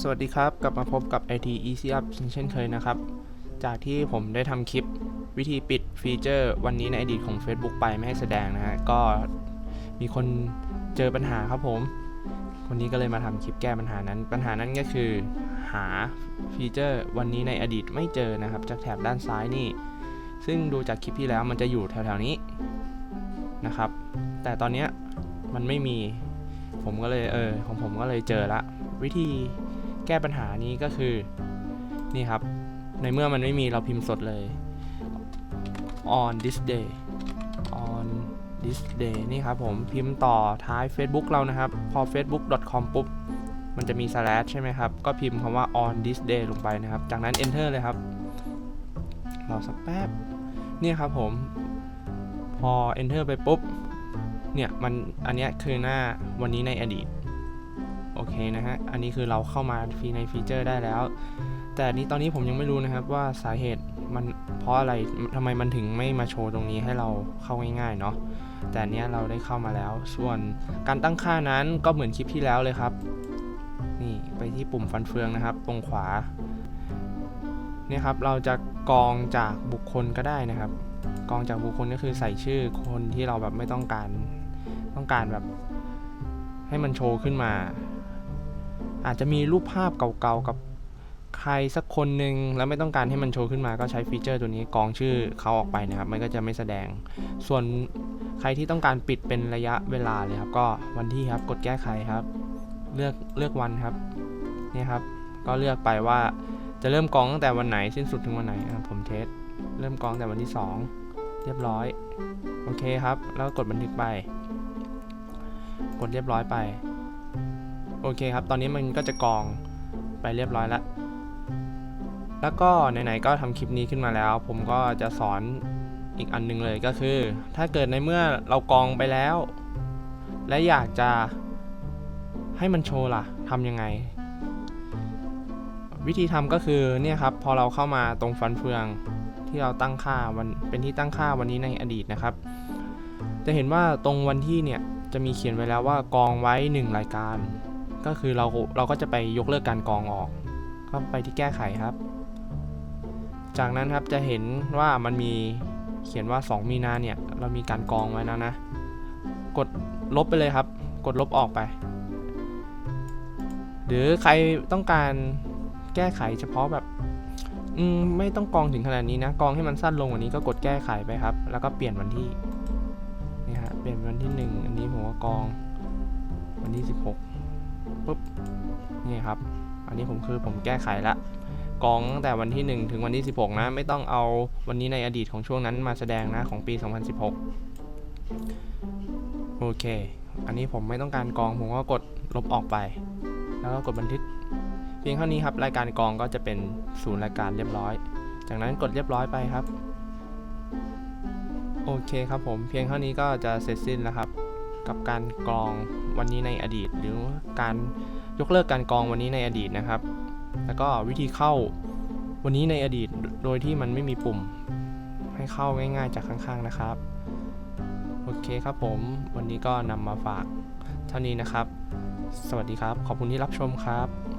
สวัสดีครับ กลับมาพบกับ IT Easy Up เช่นเคยนะครับ จากที่ผมได้ทำคลิปวิธีปิดฟีเจอร์ วันนี้ในอดีตของ Facebook ไปไม่ให้แสดงนะฮะ ก็มีคนเจอปัญหาครับผม วันนี้ก็เลยมาทำคลิปแก้ปัญหานั้น ปัญหานั้นก็คือ หาฟีเจอร์วันนี้ในอดีตไม่เจอนะครับ จากแถบด้านซ้ายนี่ ซึ่งดูจากคลิปที่แล้วมันจะอยู่แถวๆนี้นะครับ แต่ตอนนี้มันไม่มีผมก็เลยเออของผมก็เลยเจอละวิธี แก้ปัญหานี้ก็คือนี่ครับ ในเมื่อมันไม่มีเราพิมพ์สดเลย on this day on this day นี่ครับผมพิมพ์ต่อท้าย Facebook เรานะครับ พอ facebook.com ปุ๊บ มันจะมี slash ใช่ไหมครับ ก็พิมพ์คำว่า on this day ลงไปนะครับ จากนั้น enter เลยครับรอสักแป๊บเนี่ยครับผม พอ enter ไปปุ๊บ เนี่ย มัน อันนี้คือหน้าวันนี้ในอดีต เคนะฮะ อันนี้คือเราเข้ามาฟีในฟีเจอร์ได้แล้ว แต่นี้ตอนนี้ผมยังไม่รู้นะครับว่าสาเหตุมันเพราะอะไรทำไมมันถึงไม่มาโชว์ตรงนี้ให้เราเข้าง่ายๆเนาะ แต่เนี้ยเราได้เข้ามาแล้ว ส่วนการตั้งค่านั้นก็เหมือนคลิปที่แล้วเลยครับ นี่ไปที่ปุ่มฟันเฟืองนะครับ ตรงขวา เนี่ยครับเราจะกรองจากบุคคลก็ได้นะครับกรองจากบุคคลก็คือใส่ชื่อคนที่เราแบบไม่ต้องการ ต้องการแบบให้มันโชว์ขึ้นมา อาจจะมีรูปภาพเก่าๆกับใครสักคนหนึ่งแล้วไม่ต้องการให้มันโชว์ขึ้นมาก็ใช้ฟีเจอร์ตัวนี้กรองชื่อเขาออกไปนะครับ มันก็จะไม่แสดง ส่วนใครที่ต้องการปิดเป็นระยะเวลาเลยครับ ก็วันที่ครับกดแก้ไขครับ เลือกเลือกวันครับนี่ครับ ก็เลือกไปว่าจะเริ่มกรองตั้งแต่วันไหนสิ้นสุดถึงวันไหนผมเทสเริ่มกรองแต่วันที่ 2 เรียบร้อยโอเคครับ แล้วกดบันทึกไป กดเรียบร้อยไป โอเคครับ ตอนนี้มันก็จะกองไปเรียบร้อยแล้ว แล้วก็ไหนๆก็ทำคลิปนี้ขึ้นมาแล้ว ผมก็จะสอนอีกอันหนึงเลยก็คือ ถ้าเกิดในเมื่อเรากองไปแล้ว และอยากจะให้มันโชว์ล่ะทำยังไง วิธีทำก็คือเนี่ยครับพอเราเข้ามาตรงฟันเฟืองที่เราตั้งค่าวันเป็นที่ตั้งค่าวันนี้ในอดีตนะครับ จะเห็นว่าตรงวันที่เนี่ยจะมีเขียนไว้แล้วว่ากองไว้ 1 รายการ ก็คือเราเราก็จะไปยกเลิกการกองออกก็ไปที่แก้ไขครับ จากนั้นครับจะเห็นว่ามันมีเขียนว่า 2 มีนาเนี่ยเรามีการกองไว้นะนะ กดลบไปเลยครับ กดลบออกไป หรือใครต้องการแก้ไขเฉพาะแบบอืมไม่ต้องกองถึงขนาดนี้นะ กองให้มันสั้นลงกว่านี้ก็กดแก้ไขไปครับ แล้วก็เปลี่ยนวันที่นี่ฮะเปลี่ยนวันที่ 1 อันนี้ผมก็กองวันที่ 16 ปุ๊บนี่ครับ อันนี้ผมคือผมแก้ไขละกองตั้งแต่วันที่ 1 ถึงวันที่ 16 นะ ไม่ต้องเอาวันนี้ในอดีตของช่วงนั้นมาแสดงนะของปี 2016 โอเค อันนี้ผมไม่ต้องการกองผมก็กดลบออกไป แล้วก็กดบันทึก เพียงเท่านี้ครับ รายการกองก็จะเป็นศูนย์รายการเรียบร้อย จากนั้นกดเรียบร้อยไปครับ โอเคครับผมเพียงเท่านี้ก็จะเสร็จสิ้นแล้วครับ กับการกรองวันนี้ในอดีต หรือการยกเลิกการกรองวันนี้ในอดีตนะครับ แล้วก็วิธีเข้าวันนี้ในอดีตโดยที่มันไม่มีปุ่ม ให้เข้าง่าย ๆ จากข้างๆนะครับ โอเคครับผม วันนี้ก็นำมาฝากเท่านี้นะครับ สวัสดีครับ ขอบคุณที่รับชมครับ